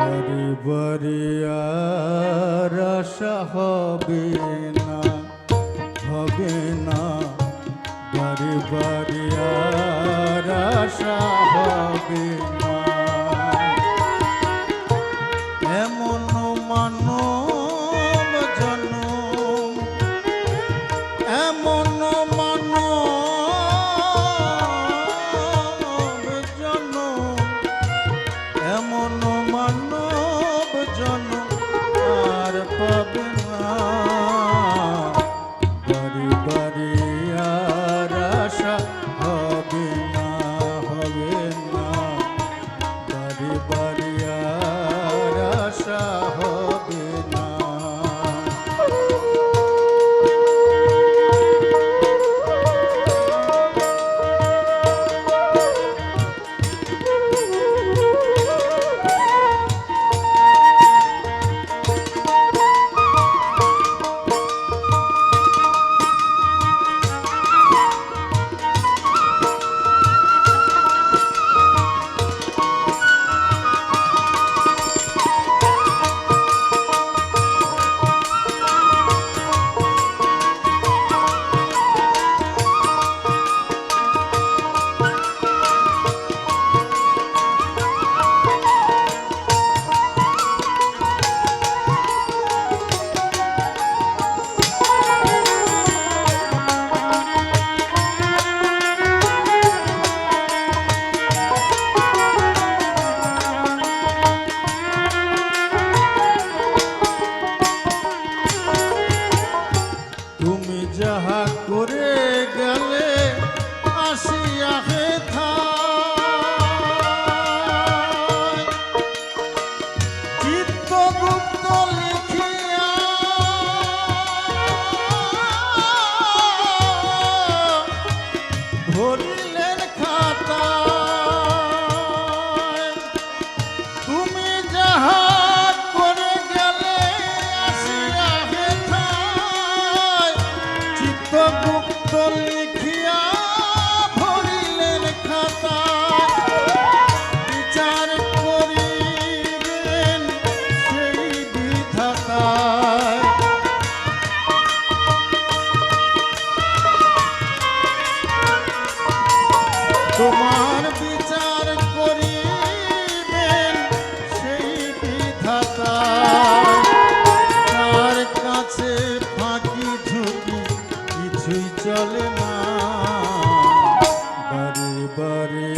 বারে বারে আর আশা হবে না হবে না। Abhi. কিছুই চলে না। বারে বারে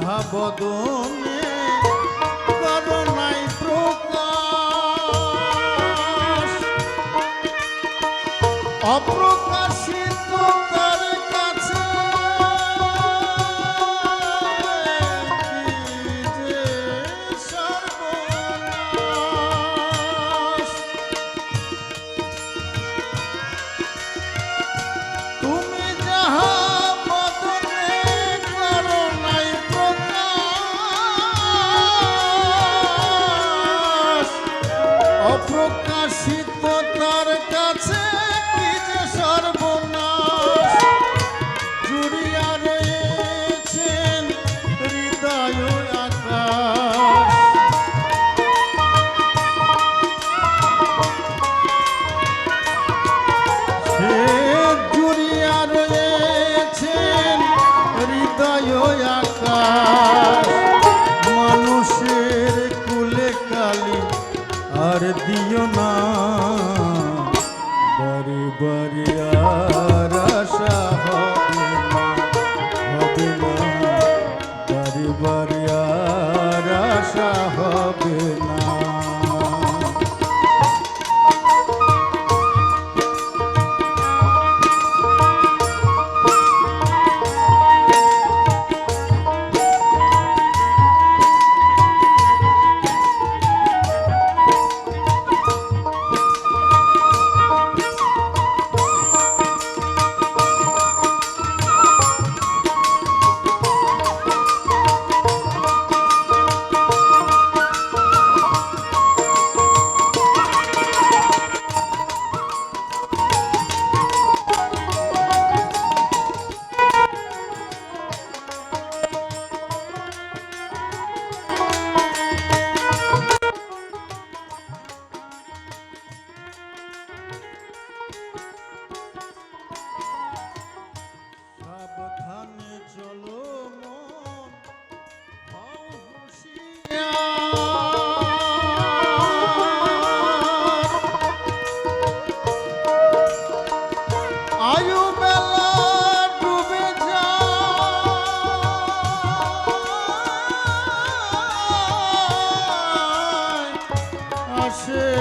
যাহা বদনে করোনাই প্রকাশ। অপ্রকাশ দিও না।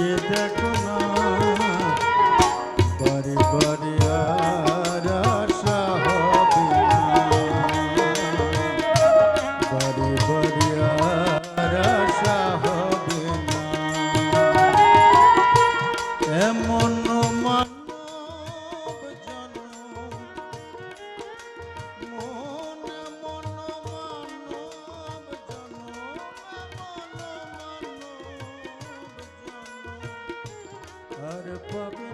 ये देखो The Puppet.